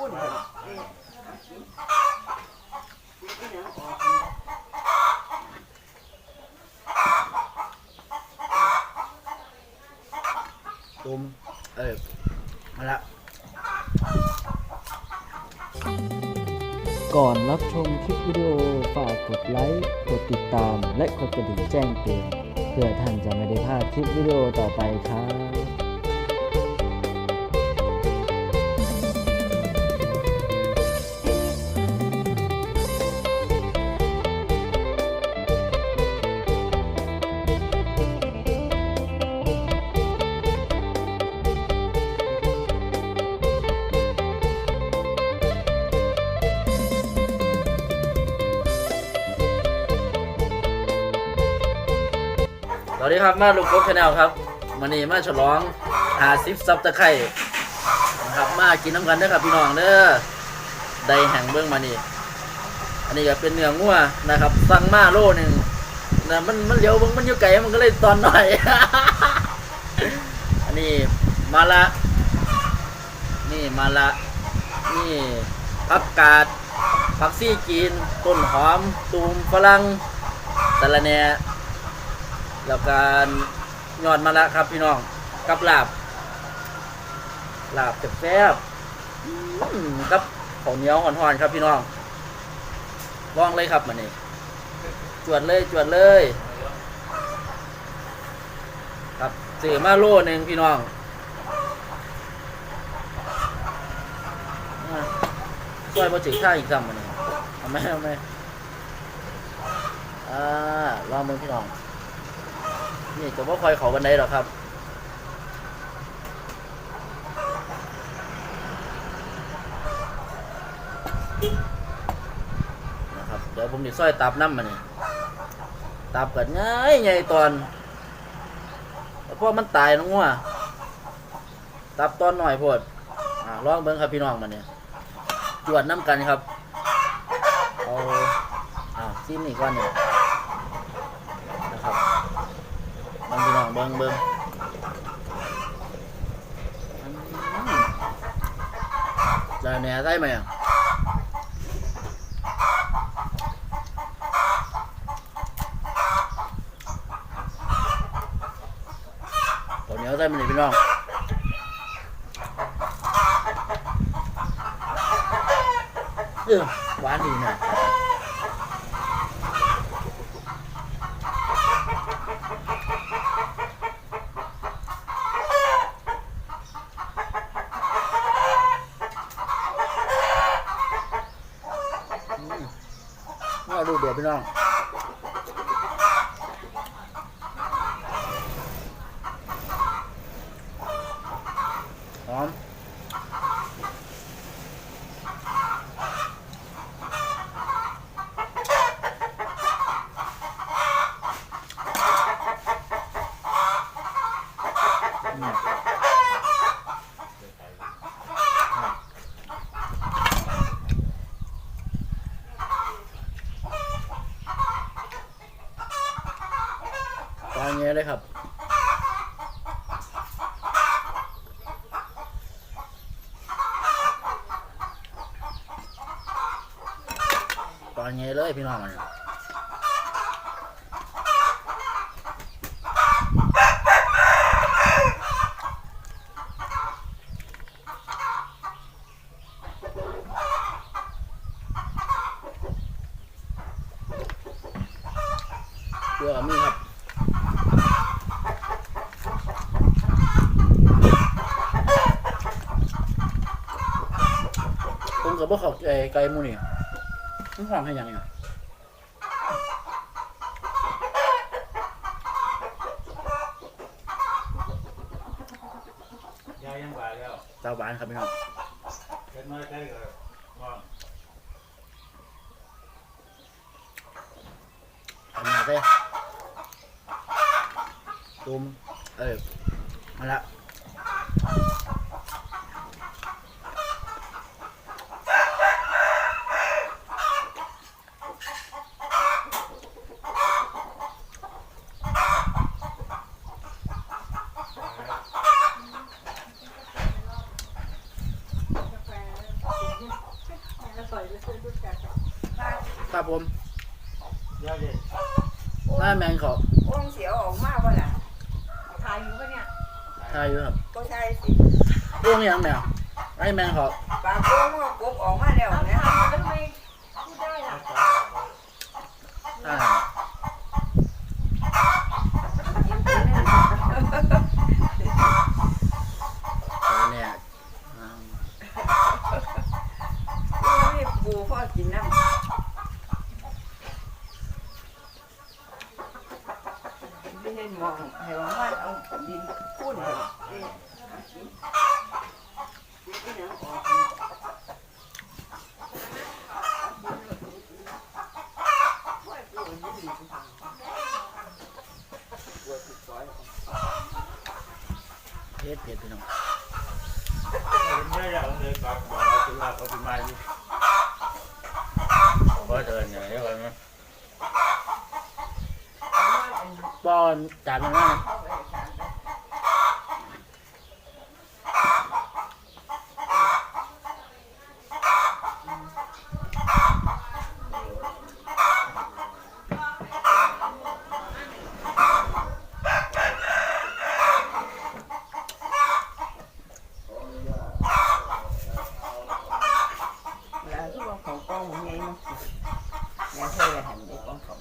พูนเพิ่นเอ้ยเอากินนี่หยังออกตุมเออมาละก่อนรับชมคลิปวิดีโอฝากกดไลค์กดติดตาม และกดกระดิ่งแจ้งเตือนเพื่อท่านจะไม่ได้พลาดคลิปวิดีโอต่อไปครับ วัสดีครับมาลูกกบชาแนลครับมันนี้มาฉลองหาซิปซับตะไคร่นะครับมากินน้ำกันเด้อครับพี่น้องเด้อได้แห่งเบื้องมานี่อันนี้ก็เป็นเนื้องัวนะครับสั่งมาโลหนึ่งนะมันมันเลี้ยวเบิ่งมันอยู่ไกลมันก็เลยตอนหน่อย อันนี้มาละ นี่มาละ นี่ผักกาดผักซี่จีนต้นหอมตูมฝรั่งสะระแหน่ แล้วการยอดมาละครับพี่น้องกับลาบลาบแซ่บๆกับข้าวเหนียวห่อนๆครับพี่น้องลองเลยครับมันนี่จวดเลยจวดเลย ครับซื้อมาโลหนึ่งพี่น้องอะช่วยมาถึงท่าอีกซ้ำมันนี่เอาไหมเอาไหมอ่าลองมือพี่น้อง นี่จะว่าคอยเขากันได้หรอกครับนะครับเดี๋ยวผมจะซอยตับน้ำมันนี่ตับกันง่ายใหญ่ตอนแต่พวกมันตายน้องว่าตับตอนหน่อยพดอ่าลองเบิ้งครับพี่น้องมันเนี่ยจวดน้ำกันครับเอาอ่าซิมนี่ก่อนเนี่ยนะครับ มัน พี่น้องเบิ้งเบิ้งอืมได้แหน่ได้ไหมอะตัวเหนียวได้ไหมนี่พี่น้องเออหวานดีนะ เอาดูเดือดพี่น้องหอมอืมตอนนี้เลยครับ ตอนนี้ เลยพี่น้องมันเกลือกับมีครับผมกับพวกเขาไอ้ไก่มูนี่ มันห้องให้ยังไงยายยังไหวแล้วเจ้าบ้านครับพี่น้องเล็กน้อยใกล้กับว่างทำงานไปตุ้มเออมาละ ครับผมเดี๋ยวเดี๋ยวหน้าแมงขอบวงเสียวออกมาบ่ล่ะถ่ายอยู่ปะเนี่ยทายอยู่ครับก็ใช่สิพวกยังแมวไอ้แมงขอบปากโป้งว่ากบออกมาแล้วนะทำไมพูดได้ล่ะอ่ายิ้มไปเลยตัวเนี่ยอ่าโอ้ยปูพ่อกินน้ำ ไม่ได้มองให้ว่าว่าเอาดินพูดเลยเอ๊ะหากินนี่นะออกช่วยปูนี่ดีจังเฮ็ดเผ็ดพี่น้องเห็นได้อย่างเลยปากบอกว่าคือว่าเขาเป็นไม้ดิเพราะเดินอย่างนี้กันไหม ก้อนจานหนึงนะ แล้วทุกคนของกล้องมันไงมันแล้วเธอหันไปกล้องของ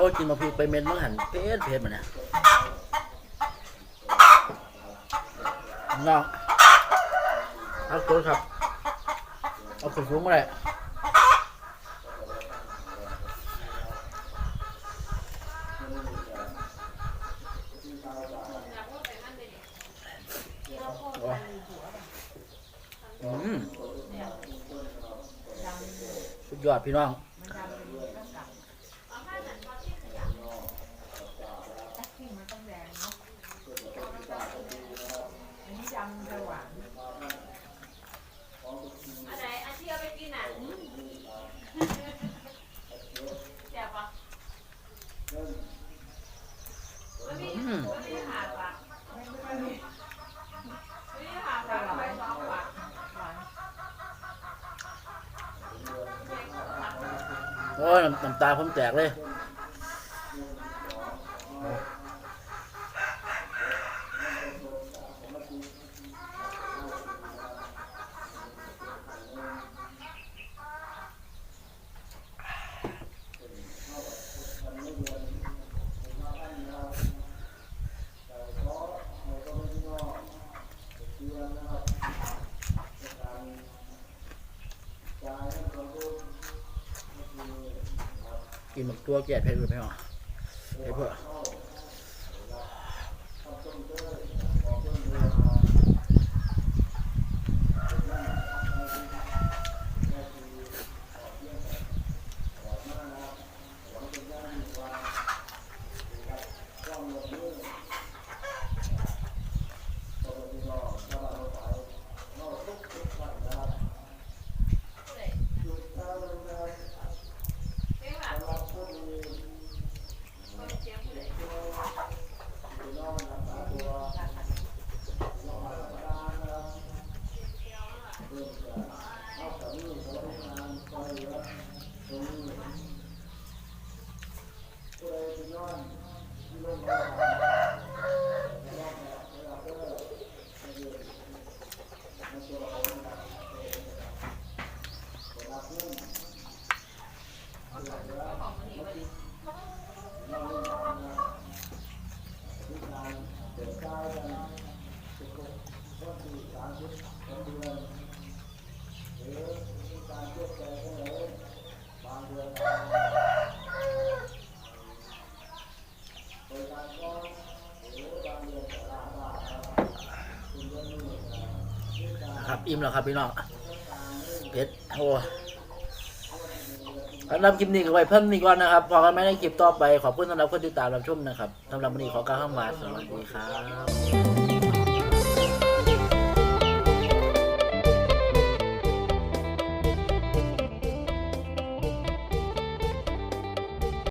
โอ้กินมาพริกไปเม็ดมันหันเผ็ดเผ็ดมันเนี่ยน้องเอาตัวครับ เอาขึ้นสูงมาเลยโอ้ยอืมสุดยอดพี่น้อง อันไหนอันที่เอาไปกินอะแซ่บปะมันมี อืม มันมีหาดปะมันมีหาดปะไปสองปะ โอ้ยน้ำตาผมแตกเลย กินหมกตัวแก่เผ็ดหรือไม่หรอเผ็ดเพื่อน ครับอิ่มแล้วครับพี่น้องเผ็ดโอ้สำหรับคลิปนี้ก็ไว้เพิ่มนี้ก่อนนะครับพอกันไม่ในคลิปต่อไปขอบคุณสำหรับคนติดตามรับชมนะครับสำหรับวันนี้ขอกล่าวคำว่าสวัสดีครับ